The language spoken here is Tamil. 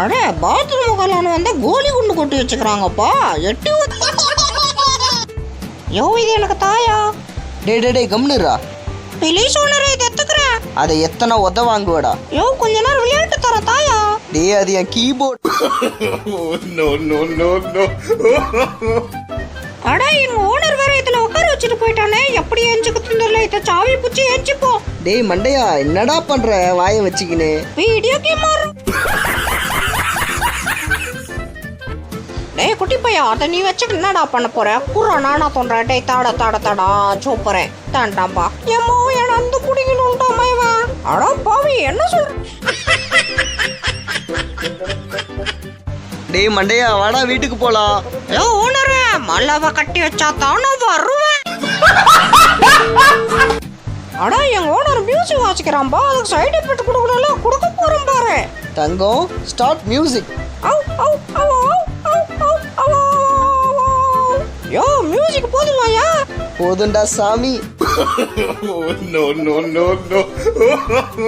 அடே பாத்ரூம் கல்யாணம் வந்தா கோலி குண்டு கொட்டி வச்சுக்கிறாங்கப்பா. எட்டி. யோ இது எனக்கு தாயா? டே டே டே கம்னுரா ப்ளீஸ் ஓனரே இது எத்துக்கிறேன். அதை எத்தனை உத வாங்குவடா. யோ கொஞ்ச நேரம் விளையாட்டு தர தாயா. டே அது என் கீபோர்ட் அட எங்க ஓனர் வேற இதுல உட்கார வச்சுட்டு போயிட்டானே. எப்படி எஞ்சுக்கு தெரியல. இத சாவி புச்சி எஞ்சிப்போ டேய் மண்டையா என்னடா பண்ற? வாயை வச்சுக்கின்னு. வீடியோ கேம் டேய் குட்டி பையா அதை நீ வச்சுட்டு என்னடா பண்ண போற? குறா நானா தோன்றேன் டேய் தாட தாட தாடா சூப்பரேன் தாண்டாம்பா. எம்மோ என் அந்த குடிக்கணும்டாமா இவன் அடா பாவி என்ன சொல்ற டேய் மண்டையா வாடா வீட்டுக்கு போலாம். ஏ ஓனரே மல்லவ கட்டி வச்சா தான் வருவேன். அடா எங்க ஓனர் மியூசிக் வாசிக்கிறான்பா அதுக்கு சைடு எஃபெக்ட் கொடுக்கணும்ல கொடுக்க போறேன் பாரு. தங்கம் start music Au, au, au, music போதுமாயா போதுண்டா சாமி no, no, no, no.